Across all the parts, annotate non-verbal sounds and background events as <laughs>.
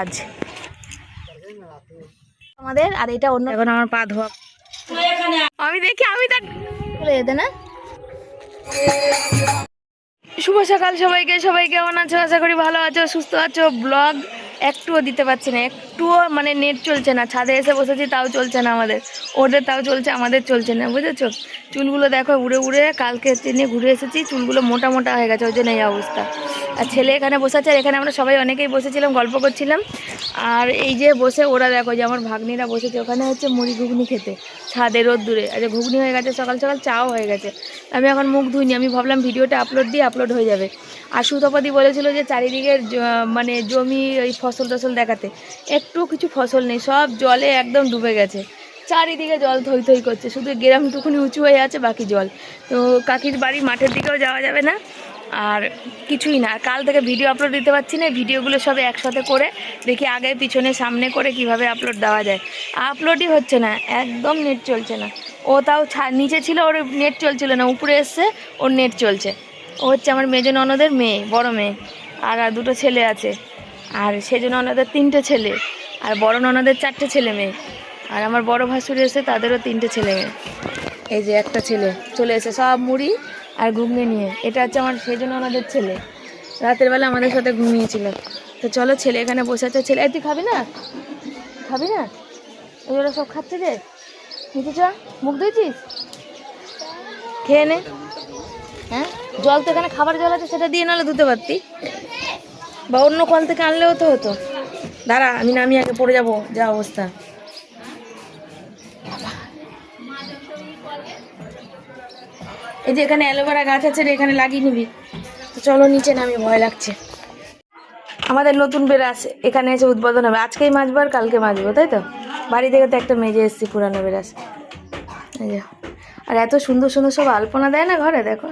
আজ আমাদের আর এটা অন্য এখন আমার পা ধোয়া। আমি দেখি আমি তার চলে যেতে না? শুভ সকাল সবাইকে সবাই কেমন আছো? আশা করি ভালো আছো সুস্থ আছো। ব্লগ একটুও দিতে পারছি না একটুও মানে নেট চলছে না। ছাদে এসে বসেছি তাও চলছে না আমাদের। ওদের তাও চলছে আমাদের চলছে না বুঝেছ? চুলগুলো দেখো উড়ে উড়ে কালকে ট্রেনে ঘুরে এসেছি চুলগুলো মোটা মোটা হয়ে গেছে ওই জন্য এই অবস্থা। আর ছেলে এখানে বসে আছে, আর এখানে আমরা সবাই অনেকেই বসেছিলাম, গল্প করছিলাম। আর এই যে বসে ওরা দেখো যে আমার ভাগ্নিরা বসেছে, ওখানে হচ্ছে মুড়ি ঘুগনি খেতে, ছাদে রোদ দূরে আচ্ছা ঘুগনি হয়ে গেছে, সকাল সকাল চাও হয়ে গেছে। আমি এখন মুখ ধুইনি, আমি ভাবলাম ভিডিওটা আপলোড দিয়ে আপলোড হয়ে যাবে। আর সুতপাদি বলেছিল যে চারিদিকের মানে জমি ওই ফসল টসল দেখাতে। একটু কিছু ফসল নেই, সব জলে একদম ডুবে গেছে। চারিদিকে জল থই থই করছে, শুধু গ্রামটুকুনি উঁচু হয়ে আছে, বাকি জল। তো কাকির বাড়ি মাঠের দিকেও যাওয়া যাবে না। আর কিছুই না। কাল থেকে ভিডিও আপলোড দিতে পারছি না ভিডিওগুলো সব একসাথে করে দেখি আগে, পিছনে, সামনে করে কীভাবে আপলোড দেওয়া যায়। আপলোডই হচ্ছে না, একদম নেট চলছে না। ও তাও নিচে ছিল, ওর নেট চলছিল না, উপরে এসছে, ওর নেট চলছে। ও হচ্ছে আমার মেজ ননদের মেয়ে, বড় মেয়ে, আর আর দুটো ছেলে আছে। আর সেজ ননদের তিনটে ছেলে, আর বড় ননদের চারটে ছেলে মেয়ে। আর আমার বড় ভাসুর এসে তাদেরও তিনটে ছেলে মেয়ে। এই যে একটা ছেলে, চলে এসে সব মুড়ি আর ঘুগনি নিয়ে। এটা হচ্ছে আমার, সেই জন্য আমাদের ছেলে। রাতের বেলা আমাদের সাথে ঘুমিয়েছিল। তো চলো ছেলে এখানে বসে আছে। ছেলে তুই খাবি না? খাবি না? এই ওরা সব খাচ্ছে যে। নিচে চ মুখ ধুয়েছিস খেয়ে নে। হ্যাঁ? জল তো এখানে খাবার জল আছে, সেটা দিয়ে নাহলে ধুতে পারতি। বা অন্য কল থেকে আনলেও তো হতো। দাঁড়া, আমি না আমি আগে পড়ে যাব। যা অবস্থা। এই যে এখানে অ্যালোভেরা গাছ আছে রে এখানে লাগিয়ে নিবি। তো চলো নিচে নামি, ভয় লাগছে। আমাদের নতুন বেরাস এখানে এসে উদ্বোধন হবে। আজকেই মাছবো আর কালকে মাছবো তাই তো? বাড়ি থেকে তো একটা মেজে এসেছি, পুরানো বেরাস এই যে। আর এত সুন্দর সুন্দর সব আলপনা দেয় না ঘরে, দেখো?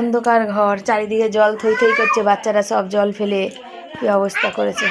অন্ধকার ঘর, চারিদিকে জল থই থই করছে, বাচ্চারা সব জল ফেলে কি অবস্থা করেছে।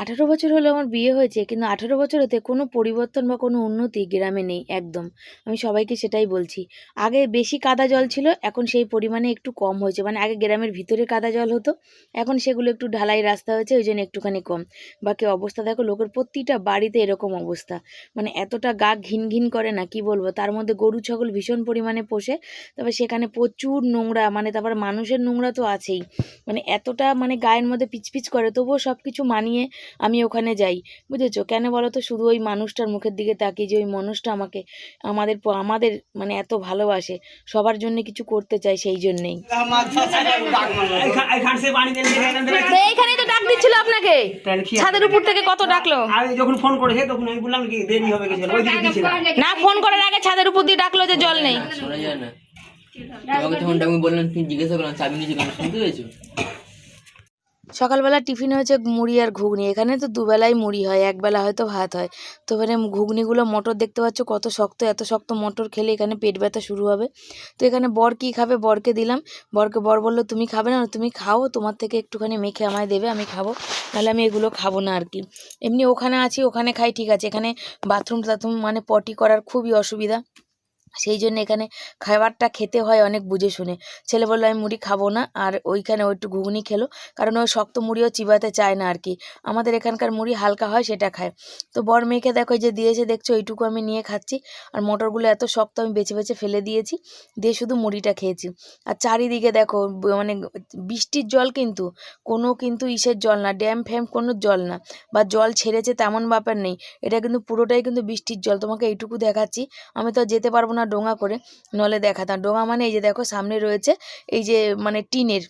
আঠারো বছর হলো আমার বিয়ে হয়েছে, কিন্তু আঠারো বছরেতে কোনো পরিবর্তন বা কোনো উন্নতি গ্রামে নেই, একদম। আমি সবাইকে সেটাই বলছি। আগে বেশি কাদা জল ছিল, এখন সেই পরিমাণে একটু কম হয়েছে। মানে আগে গ্রামের ভিতরে কাদা জল হতো, এখন সেগুলো একটু ঢালাই রাস্তা হয়েছে, ওই জন্য একটুখানি কম। বাকি অবস্থা দেখো, লোকের প্রতিটা বাড়িতে এরকম অবস্থা। মানে এতটা গা ঘিন ঘিন করে না, কি বলব? তার মধ্যে গরু, ছাগল ভীষণ পরিমাণে পোষে, তবে সেখানে প্রচুর নোংরা মানে তারপর মানুষের নোংরা তো আছেই। মানে এতটা মানে গায়ের মধ্যে পিচপিচ করে, তবুও সব কিছু মানিয়ে আমি ওখানে যাই। বুঝেছ? কেন বলো তো শুধু ওই মানুষটার মুখের দিকে তাকিয়ে যে ওই মানুষটা আমাকে আমাদের আমাদের মানে এত ভালোবাসে সবার জন্য কিছু করতে চাই সেই জন্যেই। এইখানেই তো ডাক দিচ্ছিল আপনাকে। ছাদের উপর থেকে কত ডাকলো? আমি যখন ফোন করেছে তখন আমি বললাম কি দেরি হবে কিছু ওই দিকে গেছিলাম না ফোন করার আগে ছাদের উপর দিয়ে ডাকলো যে জল নেই। তুমি জিজ্ঞাসা করলাম চাবি নিচে শুনতে পেয়েছ? সকালবেলা টিফিন হয়েছে মুড়ি আর ঘুগনি। এখানে তো দুবেলাই মুড়ি হয়, একবেলা হয়তো ভাত হয়। তো এখানে ঘুগনিগুলো, মটর দেখতে পাচ্ছ কত শক্ত, এত শক্ত মটর খেলে এখানে পেট ব্যথা শুরু হবে। তো এখানে বর কী খাবে? বরকে দিলাম। বরকে, বর বলল, তুমি খাবে না? তুমি খাও, তোমার থেকে একটুখানি মেখে আমায় দেবে, আমি খাব। নাহলে আমি এগুলো খাব না আর কি। এমনি ওখানে আছি, ওখানে খাই, ঠিক আছে। এখানে বাথরুম টাথরুম মানে পটি করার খুবই অসুবিধা। সেই জন্য এখানে খাবারটা খেতে হয় অনেক বুঝে শুনে। ছেলে বলল, আমি মুড়ি খাব না। আর ওইখানে ও একটু ঘুগনি খেলো। কারণ ওই শক্ত মুড়িও চিবাতে চায় না আর কি আমাদের এখানকার মুড়ি হালকা হয়, সেটা খায়। তো বর মেয়েকে দেখো যে দিয়েছে, দেখছ? ওইটুকু আমি নিয়ে খাচ্ছি। আর মটরগুলো এত শক্ত, আমি বেছে বেছে ফেলে দিয়েছি। দিয়ে শুধু মুড়িটা খেয়েছি। আর চারিদিকে দেখো মানে বৃষ্টির জল কিন্তু, কোনো কিন্তু ইসের জল না, ড্যাম ফ্যাম কোনো জল না। বা জল ছেড়েছে তেমন ব্যাপার নেই। এটা কিন্তু পুরোটাই কিন্তু বৃষ্টির জল। তোমাকে এইটুকু দেখাচ্ছি। আমি তো যেতে পারব না ডোঙা করে, নলে দেখাতাম ডোঙা মানে এই যে দেখো, সামনে রয়েছে এই যে মানে টিনের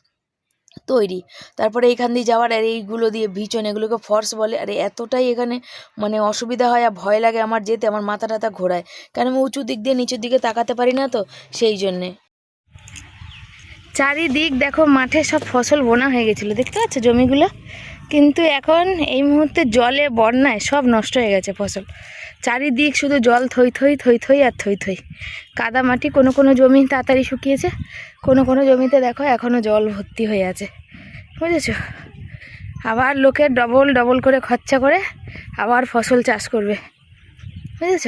তৈরি। তারপরে এইখান দিয়ে যাওয়ার আর এইগুলো দিয়ে ভিচন এগুলোকে ফর্স বলে। আর এতটাই এখানে মানে অসুবিধা হয় আর ভয় লাগে আমার যেতে, আমার মাথা টাথা ঘোরায়। কারণ আমি উঁচু দিক দিয়ে নিচের দিকে তাকাতে পারি না তো? সেই জন্যে। চারিদিক দেখো মাঠে সব ফসল বোনা হয়ে গেছিল। দেখতে পাচ্ছ জমিগুলো? কিন্তু এখন এই মুহূর্তে জলে বন্যায় সব নষ্ট হয়ে গেছে ফসল। চারিদিক শুধু জল থই থই থই থই আর থই থই। কাদা মাটি কোনো কোনো জমি তাড়াতাড়ি শুকিয়েছে কোনো কোনো জমিতে দেখো এখনও জল ভর্তি হয়ে আছে। বুঝেছ? আবার লোকের ডবল ডবল করে খরচা করে আবার ফসল চাষ করবে। বুঝেছ?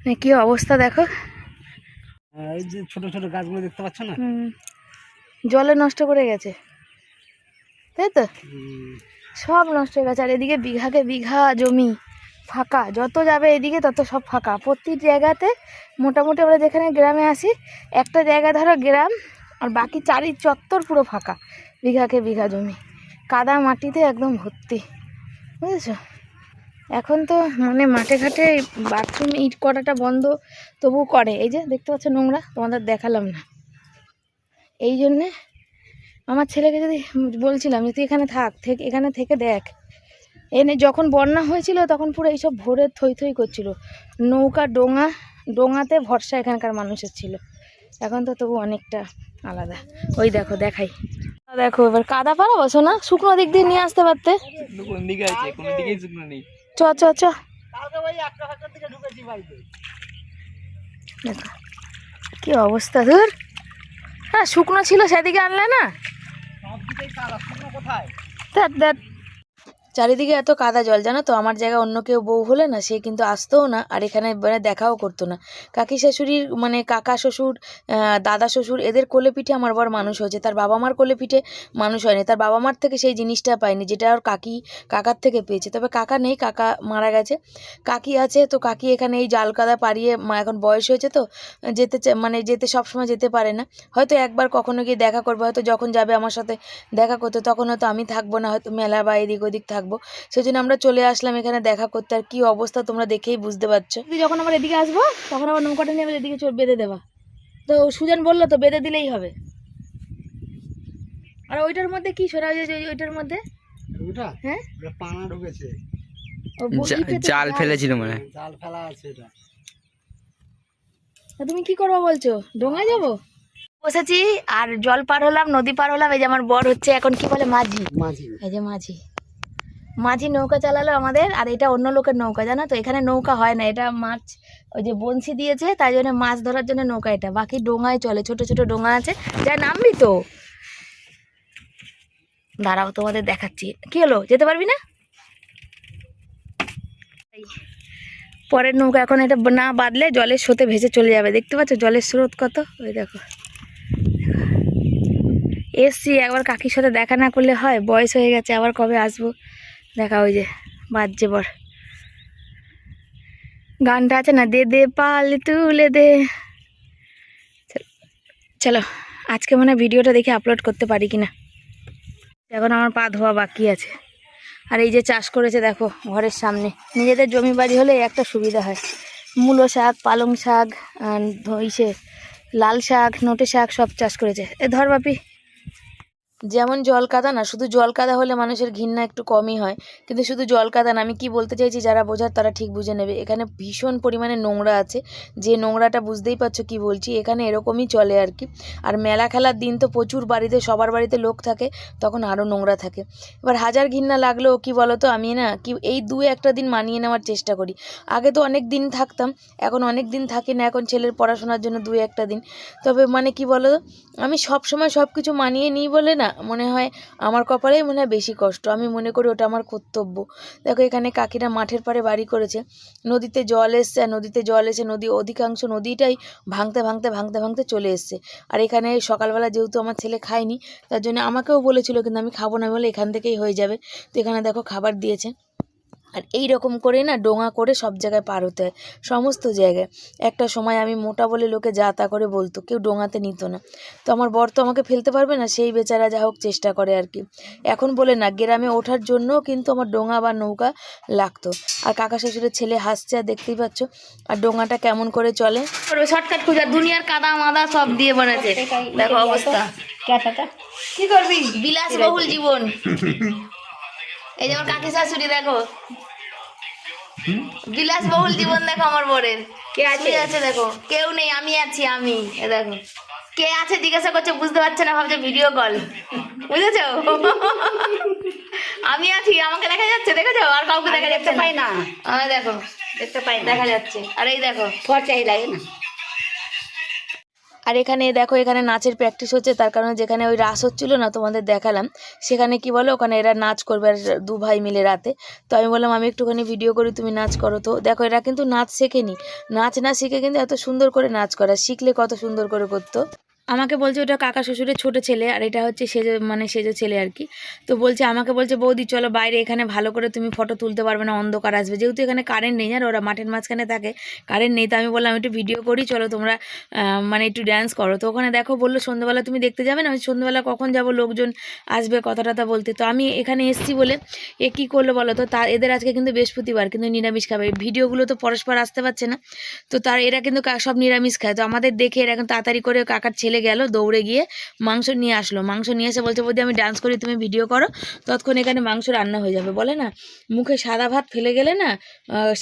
মানে কী অবস্থা দেখো? ছোট ছোট গাছগুলো দেখতে পাচ্ছ না? জলে নষ্ট করে গেছে। তাই তো? সব নষ্ট হয়ে গেছে। আর এদিকে বিঘাকে বিঘা জমি ফাঁকা। যত যাবে এদিকে তত সব ফাঁকা। প্রতি জায়গাতে মোটামুটি আমরা যেখানে গ্রামে আসি একটা জায়গা ধরো গ্রাম আর বাকি চারি চত্বর পুরো ফাঁকা। বিঘাকে বিঘা জমি। কাদা মাটিতে একদম ভর্তি। বুঝেছ? এখন তো মানে মাঠে ঘাটে বাথরুম ইট করাটা বন্ধ তবু করে। এই যে দেখতে পাচ্ছ নোংরা তোমাদের দেখালাম না। এই জন্যে আমার ছেলেকে যদি বলছিলাম যে তুই এখানে থাক থেকে এখানে থেকে দেখ। এনে যখন বন্যা হয়েছিল তখন পুরো এইসব ভোরে থই থই করছিল। নৌকা ডোঙা ডোঙাতে ভরসা এখানকার মানুষের ছিল। এখন তো তবু অনেকটা আলাদা। ওই দেখো দেখাই। দেখো এবার কাদা পারা বসো না শুকনো দিক দিয়ে নিয়ে আসতে পারতে। কোন দিকে আছে? কোনো দিকেই শুকনো নেই। চ চ চ। দেখো কি অবস্থা ধর। হ্যাঁ শুকনো ছিল সেদিকে আনলে না? ধ্যাৎ। চারিদিকে এত কাদা জল, জানো তো? আমার জায়গায় অন্য কেউ বউ হলে না, সে কিন্তু আসতোও না, আর এখানে মানে দেখাও করতো না। কাকি শাশুড়ির মানে কাকা শ্বশুর দাদা শ্বশুর, এদের কোলে পিঠে আমার বর মানুষ হয়েছে। তার বাবা মার কোলে পিঠে মানুষ হয়নি। তার বাবা মার থেকে সেই জিনিসটা পায়নি যেটা ওর কাকি, কাকার থেকে পেয়েছে। তবে কাকা নেই, কাকা মারা গেছে। কাকি আছে, তো কাকি এখানে এই জাল কাদা পাড়িয়ে এখন বয়স হয়েছে তো, যেতে মানে যেতে সবসময় যেতে পারে না। হয়তো একবার কখনো গিয়ে দেখা করবে, হয়তো যখন যাবে আমার সাথে দেখা করতে, তখন হয়তো আমি থাকব না, হয়তো মেলা বা এদিক ওদিক থাকব। সেই জন্য আমরা চলে আসলাম এখানে দেখা করতে। আর কি অবস্থা তোমরা দেখেই বুঝতে পারছ। যখন আবার এদিকে আসব তখন আবার নৌকাটা নিয়ে আবার এদিকে বেঁধে দেবা। তো সুজন বলল তো বেঁধে দিলেই হবে। আর ওইটার মধ্যে কি সরা হয়েছে? ওই- ওইটার মধ্যে? হ্যাঁ? পানা ঢুকেছে। ও বড়ি পেতে জাল ফেলেছিল মানে জাল ফেলা আছে এটা। তুমি কি করব বলছো? ডোঙায় যাব? বসেছি আর জল পার হলাম নদী পার হলাম। এই যে আমার বর হচ্ছে এখন কি বলে মাঝি। মাঝি। এই যে মাঝি। মাঝি নৌকা চালালো আমাদের, আর এটা অন্য লোকের নৌকা, জানো তো? এখানে নৌকা হয় না, এটা মাছ ওই যে বংশী দিয়েছে, তাই জন্য মাছ ধরার জন্য নৌকা এটা। বাকি ডোঙায় চলে, ছোট ছোট ডোঙা আছে। যা, নামবি তো? দাঁড়াও, তোমাদের দেখাচ্ছি। কি হলো? যেতে পারবি না? পরের নৌকা এখন এটা না বাঁধলে জলের স্রোতে ভেসে চলে যাবে। দেখতে পাচ্ছ জলের স্রোত কত? ওই দেখো। এসছি, একবার কাকির সাথে দেখা না করলে হয়, বয়স হয়ে গেছে, আবার কবে আসব? দেখা ওই যে বাজছে বর। গানটা আছে না? দে দে, পাল তুলে দে। চল- আজকে মানে ভিডিওটা দেখে আপলোড করতে পারি কিনা। এখন আমার পা ধোয়া বাকি আছে। আর এই যে চাষ করেছে দেখো, ঘরের সামনে। নিজেদের জমি বাড়ি হলে একটা সুবিধা হয়। মূলো শাক, পালং শাক ইসে লাল শাক, নোটে শাক সব চাষ করেছে। এ ধর বাপি। যেমন জল কাদা না, শুধু জল কাদা হলে মানুষের ঘৃণা একটু কমই হয়। কিন্তু শুধু জল কাদা না, আমি কি বলতে চাইছি যারা বোঝার তারা ঠিক বুঝে নেবে। এখানে ভীষণ পরিমাণে নোংরা আছে। যে নোংরাটা বুঝতেই পারছ কি বলছি, এখানে এরকমই চলে আর কি। আর মেলা খেলার দিন তো প্রচুর বাড়িতে, সবার বাড়িতে লোক থাকে, তখন আরও নোংরা থাকে। এবার হাজার ঘৃণা লাগলেও কি বলো তো আমি না কি এই দু একটা দিন মানিয়ে নেওয়ার চেষ্টা করি। আগে তো অনেক দিন থাকতাম, এখন অনেক দিন থাকি না, এখন ছেলের পড়াশোনার জন্য দু একটা দিন। তবে মানে কি বলো আমি সব সময় সব কিছু মানিয়ে নিই বলে না মনে হয় আমার কপালেই মনে হয় বেশি কষ্ট। আমি মনে করি ওটা আমার কর্তব্য। দেখো, এখানে কাকিরা মাঠের পাড়ে বাড়ি করেছে। নদীতে জল এসছে আর নদীতে জল এসে নদী, অধিকাংশ নদীটাই ভাঙতে ভাঙতে ভাঙতে ভাঙতে চলে এসছে। আর এখানে সকালবেলা যেহেতু আমার ছেলে খায়নি, তার জন্য আমাকেও বলেছিল, কিন্তু আমি খাব না। বলে এখান থেকেই হয়ে যাবে। তো এখানে দেখো খাবার দিয়েছে। আর এই রকম করে না ডোঙা করে সব জায়গায় পার হতে হয় সমস্ত জায়গায়। একটা সময় আমি মোটা বলে লোকে যা তা করে বলতো কেউ ডোঙাতে নিত না। তো আমার বর তো আমাকে ফেলতে পারবে না সেই বেচারা যা হোক চেষ্টা করে আর কি। এখন বলে না গ্রামে ওঠার জন্যও কিন্তু আমার ডোঙা বা নৌকা লাগতো। আর কাকা শ্বশুরের ছেলে হাসছে আর দেখতেই পাচ্ছ। আর ডোঙাটা কেমন করে চলে? শর্টকাট খুঁজা দুনিয়ার কাদা মাদা সব দিয়ে বানাচ্ছে। দেখো অবস্থা। কি করবি? বিলাসবহুল জীবন। <laughs> এই যে আমার কাকি শাশুড়ি দেখো। বিলাসবহুল জীবন দেখো আমার বরের। কে আছে? আছে দেখো। কেউ নেই আমি আছি আমি। এ দেখো। কে আছে জিজ্ঞাসা করছে বুঝতে পারছে না ভাবছে ভিডিও কল বুঝেছ? আমি আছি আমাকে দেখা যাচ্ছে দেখেছ? আর কাউকে দেখা যাচ্ছে পাই না। দেখো। দেখতে পাই দেখা যাচ্ছে। আর এই দেখো। খরচাই লাগে না। আর এখানে দেখো, এখানে নাচের প্র্যাকটিস হচ্ছে। তার কারণে যেখানে ওই রাস হচ্ছিল না, তোমাদের দেখালাম। সেখানে কি বলো, ওখানে এরা নাচ করবে আর দু ভাই মিলে রাতে। তো আমি বললাম, আমি একটুখানি ভিডিও করি, তুমি নাচ করো। তো দেখো, এরা কিন্তু নাচ শেখেনি। নাচ না শিখে কিন্তু এত সুন্দর করে নাচ করা, শিখলে কত সুন্দর করে করতো। আমাকে বলছে ওটা কাকা শ্বশুরের ছোট ছেলে, আর এটা হচ্ছে সেজো মানে সেজো ছেলে আর কি। তো বলছে, আমাকে বলছে, বৌদি, চলো বাইরে এখানে ভালো করে তুমি ফটো তুলতে পারবে না, অন্ধকার আসবে। যেহেতু এখানে কারেন্ট নেই জানো ওরা মাঠের মাঝখানে থাকে কারেন্ট নেই, তো আমি বললাম, একটু ভিডিও করি, চলো তোমরা মানে একটু ড্যান্স করো। তো ওখানে দেখো বলল, সন্ধ্যাবেলা তুমি দেখতে যাবে না? আমি সন্ধ্যাবেলা কখন যাব? লোকজন আসবে কথা টথা বলতে। তো আমি এখানে এসছি বলে, এ কী করল বলো তো, তার, এদের আজকে কিন্তু বৃহস্পতিবার, কিন্তু নিরামিষ খাবে। ভিডিওগুলো তো পরস্পর আসতে পারছে না। তো তার, এরা কিন্তু সব নিরামিষ খায়। তো আমাদের দেখে এরা এখন তাড়াতাড়ি করে কাকার ছেলে গেল, দৌড়ে গিয়ে মাংস নিয়ে আসলো। মাংস নিয়ে এসে বলছে, বৌদি, আমি ডান্স করি, তুমি ভিডিও করো। ততক্ষণ এখানে মাংস রান্না হয়ে যাবে, বলে না? মুখে সাদা ভাত ফেলে গেলে না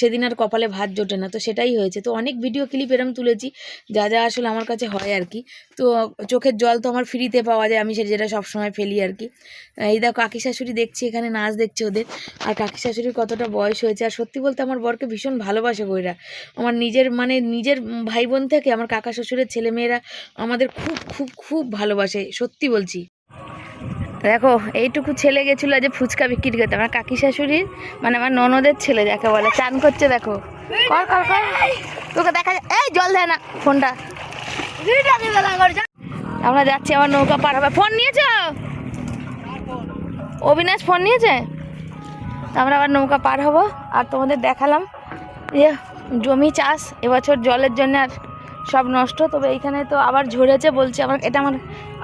সেদিন আর কপালে ভাত জোটে না। তো সেটাই হয়েছে। তো অনেক ভিডিও ক্লিপ এরম তুলেছি, যা যা আসলে আমার কাছে হয় আর কি। তো চোখের জল তো আমার ফ্রিতে পাওয়া যায়, আমি সেটা যেটা সবসময় ফেলি আর কি। এই দেখো, কাকি শাশুড়ি দেখছি, এখানে নাচ দেখছি ওদের। আর কাকি শাশুড়ির কতটা বয়স হয়েছে। আর সত্যি বলতে আমার বরকে ভীষণ ভালোবাসে গইরা আমার নিজের মানে নিজের ভাই বোন থেকে আমার কাকা শ্বশুরের ছেলেমেয়েরা আমাদের খুব খুব খুব খুব ভালোবাসে সত্যি বলছি। দেখো এইটুকু ছেলে গেছিল যে ফুচকা বিক্রি করতে। আমার কাকি শাশুড়ির মানে আমার ননদের ছেলে যাকে বলে চান করছে দেখো। কর কর কর। তোকে দেখা যায় এই জল দেয় না ফোনটা। আমরা যাচ্ছি আমার নৌকা পার হবে। ফোন নিয়েছ? অবিনাশ ফোন নিয়েছে? তো আমরা আবার নৌকা পার হব। আর তোমাদের দেখালাম যে জমি চাষ এবছর জলের জন্য আর সব নষ্ট, তবে এইখানে তো আবার ঝরেছে বলছে আমার, এটা আমার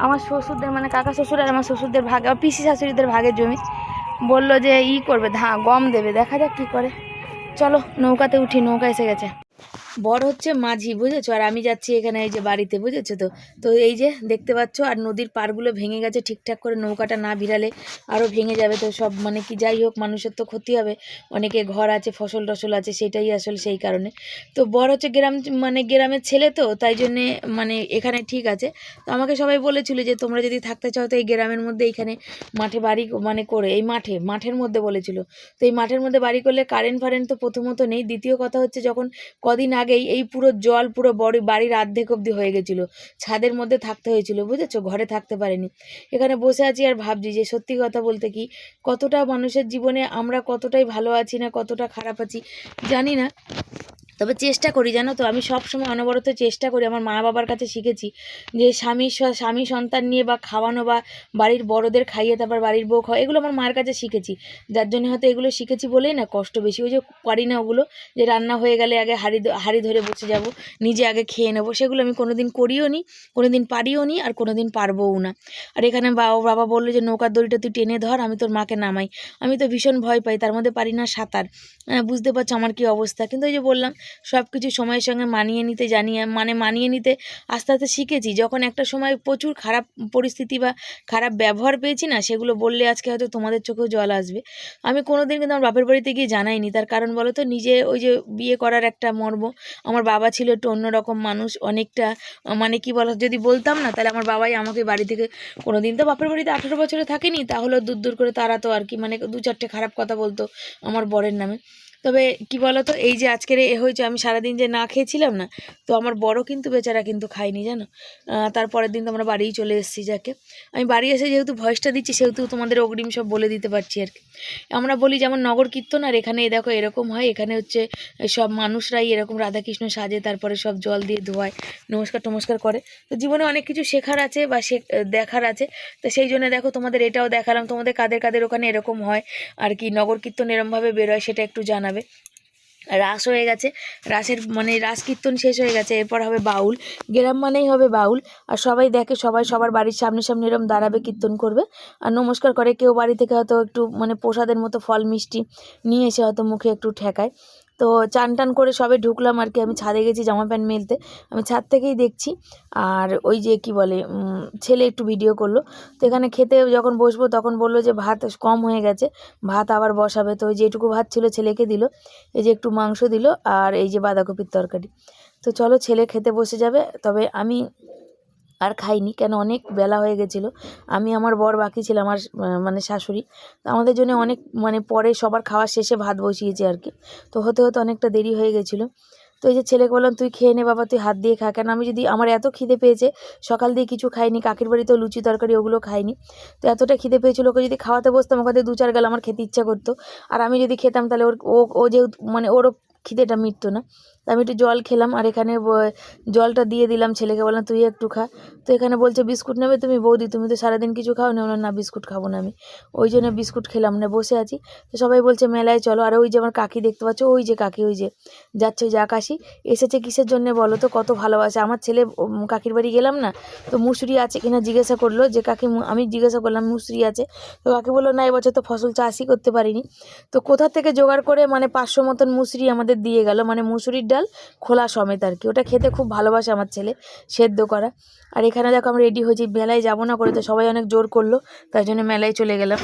আমার শ্বশুরদের মানে কাকা শ্বশুর আর আমার শ্বশুরদের ভাগে, আমার পিসি শাশুড়িদের ভাগের জমি। বলল যে ই করবে, ধা, গম দেবে, দেখা যাক কী করে। চলো, নৌকাতে উঠি, নৌকা এসে গেছে। বড় হচ্ছে মাঝি, বুঝেছ? আর আমি যাচ্ছি এখানে এই যে বাড়িতে, বুঝেছ তো? তো এই যে দেখতে পাচ্ছ, আর নদীর পাড়গুলো ভেঙে গেছে, ঠিকঠাক করে নৌকাটা না ভিড়ালে আরও ভেঙে যাবে তো সব মানে কি যাই হোক, মানুষের তো ক্ষতি হবে। অনেকে ঘর আছে, ফসল টসল আছে, সেটাই আসলে সেই কারণে। তো বড় হচ্ছে গ্রাম মানে গ্রামের ছেলে তো, তাই জন্যে মানে এখানে ঠিক আছে। তো আমাকে সবাই বলেছিল যে, তোমরা যদি থাকতে চাও, তো এই গ্রামের মধ্যে এইখানে মাঠে বাড়ি মানে করে, এই মাঠে, মাঠের মধ্যে বলেছিল। তো এই মাঠের মধ্যে বাড়ি করলে কারেন্ট ফারেন্ট তো প্রথমত নেই। দ্বিতীয় কথা হচ্ছে, যখন কদিন আগেই এই পুরো জল পুরো বড়, বাড়ির আর্ধেক অবধি হয়ে গেছিল। ছাদের মধ্যে থাকতে হয়েছিল, বুঝেছ? ঘরে থাকতে পারেনি। এখানে বসে আছি আর ভাবছি যে সত্যি কথা বলতে কি, কতটা মানুষের জীবনে আমরা কতটাই ভালো আছি না কতটা খারাপ আছি, জানি না। তবে চেষ্টা করি, জানো তো, আমি সব সময় অনবরত চেষ্টা করি, আমার মা বাবার কাছে শিখেছি যে স্বামী স্বামী সন্তান নিয়ে বা খাওয়ানো বা বাড়ির বড়দের খাইয়ে তারপর বাড়ির বউ খাওয়া, এগুলো আমার মার কাছে শিখেছি। যার জন্য হয়তো এগুলো শিখেছি বলেই না কষ্ট বেশি, ওই যে পারি না ওগুলো, যে রান্না হয়ে গেলে আগে হাঁড়ি হাঁড়ি ধরে বসে যাব, নিজে আগে খেয়ে নেব, সেগুলো আমি কোনোদিন করিও নি, কোনোদিন পারিও নি, আর কোনোদিন পারবও না। আর এখানে বাবা বাবা বলল যে, নৌকার দড়িটা তুই টেনে ধর, আমি তোর মাকে নামাই। আমি তো ভীষণ ভয় পাই, তার মধ্যে পারি না সাঁতার। বুঝতে পারছ আমার কি অবস্থা। কিন্তু ওই যে বললাম সব কিছু সময়ের সঙ্গে মানিয়ে নিতে জানি মানে মানিয়ে নিতে আস্তে আস্তে শিখেছি। যখন একটা সময় প্রচুর খারাপ পরিস্থিতি বা খারাপ ব্যবহার পেয়েছি না, সেগুলো বললে আজকে হয়তো তোমাদের চোখেও জল আসবে। আমি কোনোদিন কিন্তু আমার বাপের বাড়িতে গিয়ে জানাইনি। তার কারণ বলো তো, নিজে ওই যে বিয়ে করার একটা মর্ম, আমার বাবা ছিল একটু অন্যরকম মানুষ, অনেকটা মানে কি বলো, যদি বলতাম না, তাহলে আমার বাবাই আমাকে বাড়ি থেকে কোনোদিন তো বাপের বাড়িতে আঠেরো বছরে থাকেনি তাহলেও দূর দূর করে তারা তো আর কি মানে দু চারটে খারাপ কথা বলতো আমার বরের নামে। তবে কি বলতো, এই যে আজকের এ হয়েছে, আমি সারাদিন যে না খেয়েছিলাম না, তো আমার বড় কিন্তু বেচারা কিন্তু খায়নি, জানো? তারপরের দিন তো আমরা বাড়িই চলে এসেছি যাকে। আমি বাড়ি এসে যেহেতু ভয়েসটা দিচ্ছি, সেহেতু তোমাদের অগ্রিম সব বলে দিতে পারছি আর কি। আমরা বলি যেমন নগর কীর্তন, আর এখানে দেখো এরকম হয়, এখানে হচ্ছে সব মানুষরাই এরকম রাধাকৃষ্ণ সাজে, তারপরে সব জল দিয়ে ধোয়ায়, নমস্কার টমস্কার করে। তো জীবনে অনেক কিছু শেখার আছে বা দেখার আছে, তো সেই জন্য দেখো তোমাদের এটাও দেখালাম, তোমাদের কাদের কাদের ওখানে এরকম হয়, আর কি নগর কীর্তন এরমভাবে বেরোয়, সেটা একটু জানাবে। রাস হয়ে গেছে। রাসের মানে রাস কীর্তন শেষ হয়ে গেছে, এরপর হবে বাউল। গ্রাম মানেই হবে বাউল। আর সবাই দেখে, সবাই সবার বাড়ির সামনে সামনে এরম দাঁড়াবে, কীর্তন করবে। আর নমস্কার করে কেউ বাড়ি থেকে হয়তো একটু মানে প্রসাদের মতো ফল, মিষ্টি নিয়ে এসে হয়তো মুখে একটু ঠেকায়। তো চান টান করে সবে ঢুকলাম আর কি, আমি ছাদে গেছি জামা প্যান্ট মেলতে। আমি ছাদ থেকেই দেখছি। আর ওই যে কি বলে ছেলে একটু ভিডিও করল। তো এখানে খেতে যখন বসবো তখন বলল যে ভাত কম হয়ে গেছে, ভাত আবার বসাবে। তো ওই যেটুকু ভাত ছিল ছেলেকে দিল, এই যে একটু মাংস দিল আর এই যে বাঁধাকপির তরকারি। তো চলো ছেলে খেতে বসে যাবে, তবে আমি আর খাইনি কেন? অনেক বেলা হয়ে গেছিল। আমি আমার বর বাকি ছিল, আমার মানে শাশুড়ি। তো আমাদের জন্য অনেক মানে পরে সবার খাওয়ার শেষে ভাত বসিয়েছি আর কি। তো হতে হতে অনেকটা দেরি হয়ে গেছিল। তো এই যে ছেলেকে বললাম, তুই খেয়ে নে বাবা, তুই হাত দিয়ে খা। কেন আমি যদি, আমার এত খিদে পেয়েছে, সকাল দিয়ে কিছু খাইনি, কাকির বাড়িতেও লুচি তরকারি ওগুলো খাইনি। তো এতটা খিদে পেয়েছিল, ওকে যদি খাওয়াতে বসতাম, ওখানে দু চার গাল আমার খেতে ইচ্ছা করতো। আর আমি যদি খেতাম, তাহলে ওর, ও ও যেহেতু মানে ওরও খিদেটা মিটতো না। তো আমি একটু জল খেলাম আর এখানে জলটা দিয়ে দিলাম ছেলেকে, বললাম, তুই একটু খা। তো এখানে বলছে, বিস্কুট নেবে তুমি? বৌদি, তুমি তো সারাদিন কিছু খাও না বললাম, না, বিস্কুট খাব না আমি। ওই জন্য বিস্কুট খেলাম না বসে আছি। তো সবাই বলছে, মেলায় চলো। আর ওই যে আমার কাকি দেখতে পাচ্ছ, ওই যে কাকি, ওই যে যাচ্ছে, ওই যে আকাশি। এসেছে কিসের জন্য বলো তো? কত ভালোবাসে। আমার ছেলে কাকির বাড়ি গেলাম না? তো মুসুরি আছে কিনা জিজ্ঞাসা করল যে, কাকি আমি জিজ্ঞাসা করলাম, মুসুরি আছে? তো কাকি বলল, না, এবছর তো ফসল চাষই করতে পারিনি। তো কোথা থেকে জোগাড় করে মানে পাঁচশো মতন মুসুরি আমাদের দিয়ে গেল। মানে মুসুরির ডাল খোলা সমেত আর কি। ওটা খেতে খুব ভালোবাসে আমার ছেলে সেদ্ধ করা। আর এখানে দেখো আমরা রেডি হয়েছি। মেলায় যাব না করে তো সবাই অনেক জোর করল তাই জন্য মেলায় চলে গেলাম।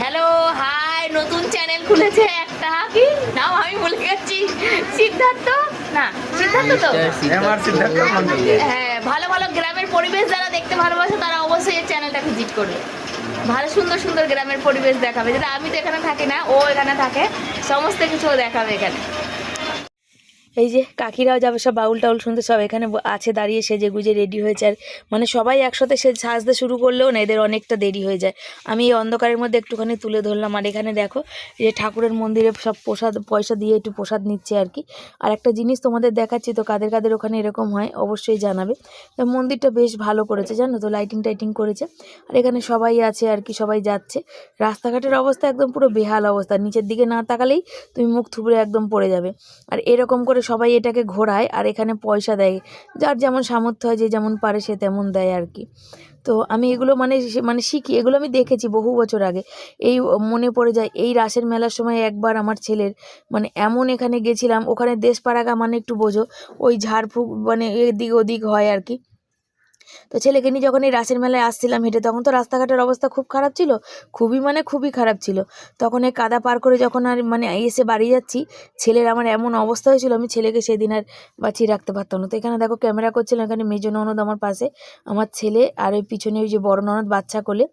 হ্যালো হাই নতুন চ্যানেল খুলেছে একটা? কি? নাম আমি বলে গেছি সিদ্ধার্থ? না সিদ্ধার্থ তো? হ্যাঁ ভালো ভালো গ্রামের পরিবেশ যারা দেখতে ভালোবাসে তারা অবশ্যই এই চ্যানেলটা ভিজিট করবে। ভালো সুন্দর সুন্দর গ্রামের পরিবেশ দেখাবে। যেটা আমি তো এখানে থাকি না ও এখানে থাকে। সমস্ত কিছু দেখাবে এখানে। এই যে কাকিরাও যাবে, সব বাউল টাউল শুনতে, সব এখানে আছে, দাঁড়িয়ে সেজে গুজে রেডি হয়েছে। আর মানে সবাই একসাথে সে সাজতে শুরু করলেও না, এদের অনেকটা দেরি হয়ে যায়। আমি এই অন্ধকারের মধ্যে একটুখানি তুলে ধরলাম। আর এখানে দেখো যে ঠাকুরের মন্দিরে সব প্রসাদ, পয়সা দিয়ে একটু প্রসাদ নিচ্ছে আর কি। আর একটা জিনিস তোমাদের দেখাচ্ছি, তো কাদের কাদের ওখানে এরকম হয় অবশ্যই জানাবে। তো মন্দিরটা বেশ ভালো করেছে, জানো তো লাইটিং টাইটিং করেছে। আর এখানে সবাই আছে আর কি, সবাই যাচ্ছে। রাস্তাঘাটের অবস্থা একদম পুরো বেহাল অবস্থা, নিচের দিকে না তাকালেই তুমি মুখ থুবড়ে একদম পড়ে যাবে। আর এরকম করে সবাই এটাকে ঘোরায় আর এখানে পয়সা দেয়। যার যেমন সামর্থ্য হয়, যে যেমন পারে সে তেমন দেয় আর কি। তো আমি এগুলো মানে মানে শিখি, এগুলো আমি দেখেছি বহু বছর আগে। এই মনে পড়ে যায়, এই রাসের মেলার সময় একবার আমার ছেলের মানে এমন এখানে গেছিলাম, ওখানে দেশপাড়াগা মানে একটু বোঝো, ওই ঝাড়ফুঁক মানে এদিক ওদিক হয় আর কি। তো ছেলেকে নিয়ে যখন এই রাসের মেলায় আসছিলাম হেঁটে, তখন তো রাস্তাঘাটের অবস্থা খুব খারাপ ছিল। খুবই মানে খুবই খারাপ ছিল। তখন এই কাদা পার করে যখন আর মানে এসে বাড়ি যাচ্ছি, ছেলের আমার এমন অবস্থা হয়েছিল, আমি ছেলেকে সেদিন আর বাঁচিয়ে রাখতে পারতাম না। তো এখানে দেখো ক্যামেরা করছিলাম, এখানে মেজো ননদ আমার পাশে, আমার ছেলে আর ওই পিছনে ওই যে বড় ননদ বাচ্চা কোলে।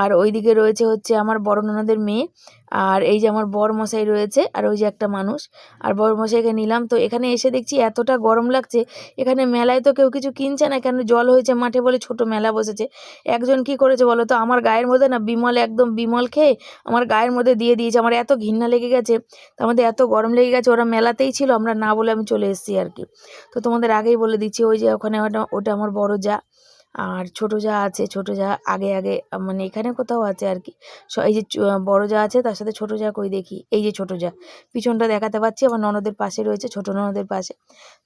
আর ওইদিকে রয়েছে হচ্ছে আমার বড় ননদের মেয়ে। আর এই যে আমার বর মশাই রয়েছে, আর ওই যে একটা মানুষ। আর বর মশাইকে নিলাম, তো এখানে এসে দেখছি এতটা গরম লাগছে, এখানে মেলায় তো কেউ কিছু কিনছে না, কেন জল হয়েছে মাঠে বলে ছোট মেলা বসেছে। একজন কি করেছে বলো তো, আমার গায়ের মধ্যে না বিমল একদম বিমল খেয়ে আমার গায়ের মধ্যে দিয়ে দিয়েছে, আমার এত ঘৃণা লেগে গেছে আমাদের এত গরম লেগে গেছে, ওরা মেলাতেই ছিল, আমরা না বলে আমি চলে এসেছি আর কি। তো তোমাদের আগেই বলে দিচ্ছি, ওই যে ওখানে ওটা ওটা আমার বড় যা। আর ছোট যা আছে, ছোট যা আগে আগে মানে এখানে কোথাও আছে আর কি। এই যে বড় যা আছে তার সাথে ছোট যা কই দেখি, এই যে ছোট যা। পিছনটা দেখাতে পাচ্ছি আমার ননদের পাশে রয়েছে ছোট ননদের পাশে।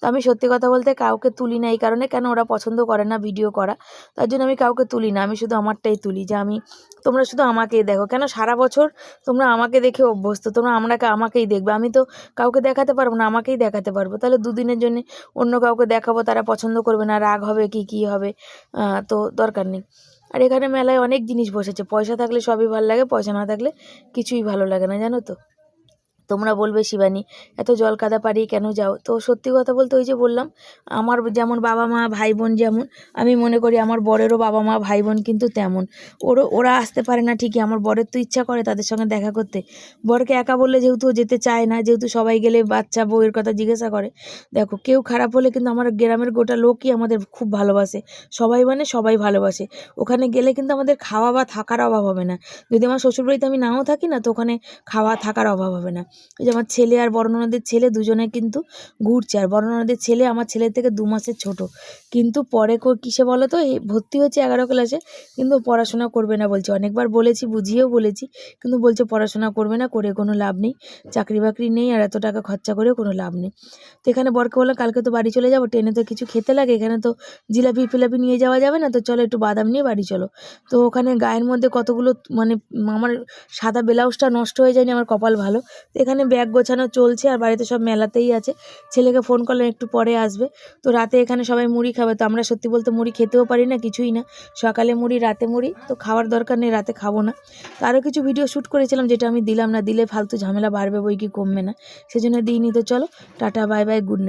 তো আমি সত্যি কথা বলতে কাউকে তুলি না এই কারণে, কেন ওরা পছন্দ করে না ভিডিও করা। তার জন্য আমি কাউকে তুলি না, আমি শুধু আমারটাই তুলি যে আমি, তোমরা শুধু আমাকেই দেখো। কেন সারা বছর তোমরা আমাকে দেখে অভ্যস্ত, তোমরা আমরা আমাকেই দেখবে। আমি তো কাউকে দেখাতে পারব না, আমাকেই দেখাতে পারব। তাহলে দুদিনের জন্য অন্য কাউকে দেখাবো, তারা পছন্দ করবে না, রাগ হবে কি কি হবে? তো দরকার নেই। আর এখানে মেলায় অনেক জিনিস বসেছে। পয়সা থাকলে সবই ভালো লাগে, পয়সা না থাকলে কিছুই ভালো লাগে না, জানো তো? তোমরা বলবে, শিবানী, এত জল কাদা পাড়ি কেন যাও? তো সত্যি কথা বলতে ওই যে বললাম, আমার যেমন বাবা মা ভাই বোন যেমন, আমি মনে করি আমার বরেরও বাবা মা ভাই বোন কিন্তু তেমন। ওরও, ওরা আসতে পারে না ঠিকই, আমার বরের তো ইচ্ছা করে তাদের সঙ্গে দেখা করতে। বরকে একা বললে যেহেতু যেতে চায় না, যেহেতু সবাই গেলে বাচ্চা বউয়ের কথা জিজ্ঞাসা করে, দেখো, কেউ খারাপ হলে কিন্তু আমার গ্রামের গোটা লোকই আমাদের খুব ভালোবাসে। সবাই মানে সবাই ভালোবাসে। ওখানে গেলে কিন্তু আমাদের খাওয়া বা থাকার অভাব হবে না। যদি আমার শ্বশুরবাড়িতে আমি নাও থাকি না, তো ওখানে খাওয়া থাকার অভাব হবে না। যে আমার ছেলে আর বড় ননদের ছেলে দুজনে কিন্তু ঘুরছে। আর বড় ননদের ছেলে আমার ছেলের থেকে দু মাসের ছোট। কিন্তু পরে কিসে বলো তো? ভর্তি হচ্ছে এগারো ক্লাসে কিন্তু পড়াশোনা করবে না বলছে। অনেকবার বলেছি, বুঝিয়েও বলেছি। কিন্তু বলছে পড়াশোনা করবে না, করে কোনো লাভ নেই। চাকরি বাকরি নেই আর এত টাকা খরচা করেও কোনো লাভ নেই। তো এখানে বরকে বললাম, কালকে তো বাড়ি চলে যাব। ট্রেনে তো কিছু খেতে লাগে। এখানে তো জিলাপি ফিলাপি নিয়ে যাওয়া যাবে না। তো চলো একটু বাদাম নিয়ে বাড়ি চলো। তো ওখানে গায়ের মধ্যে কতগুলো মানে আমার সাদা ব্লাউজটা নষ্ট হয়ে যায়নি, আমার কপাল ভালো। তো এখানে ব্যাগ গোছানো চলছে আর বাড়িতে সব মেলাতেই আছে। ছেলেকে ফোন করলেন, একটু পরে আসবে। তো রাতে এখানে সবাই মুড়ি খাবে। তো আমরা সত্যি বলতে মুড়ি খেতেও পারি না, কিছুই না। সকালে মুড়ি, রাতে মুড়ি, তো খাওয়ার দরকার নেই, রাতে খাব না। তো আরও কিছু ভিডিও শ্যুট করেছিলাম, যেটা আমি দিলাম না। দিলে ফালতু ঝামেলা বাড়বে, বই কি কমবে না। সেজন্য দিইনি। তো চলো, tata bye bye good night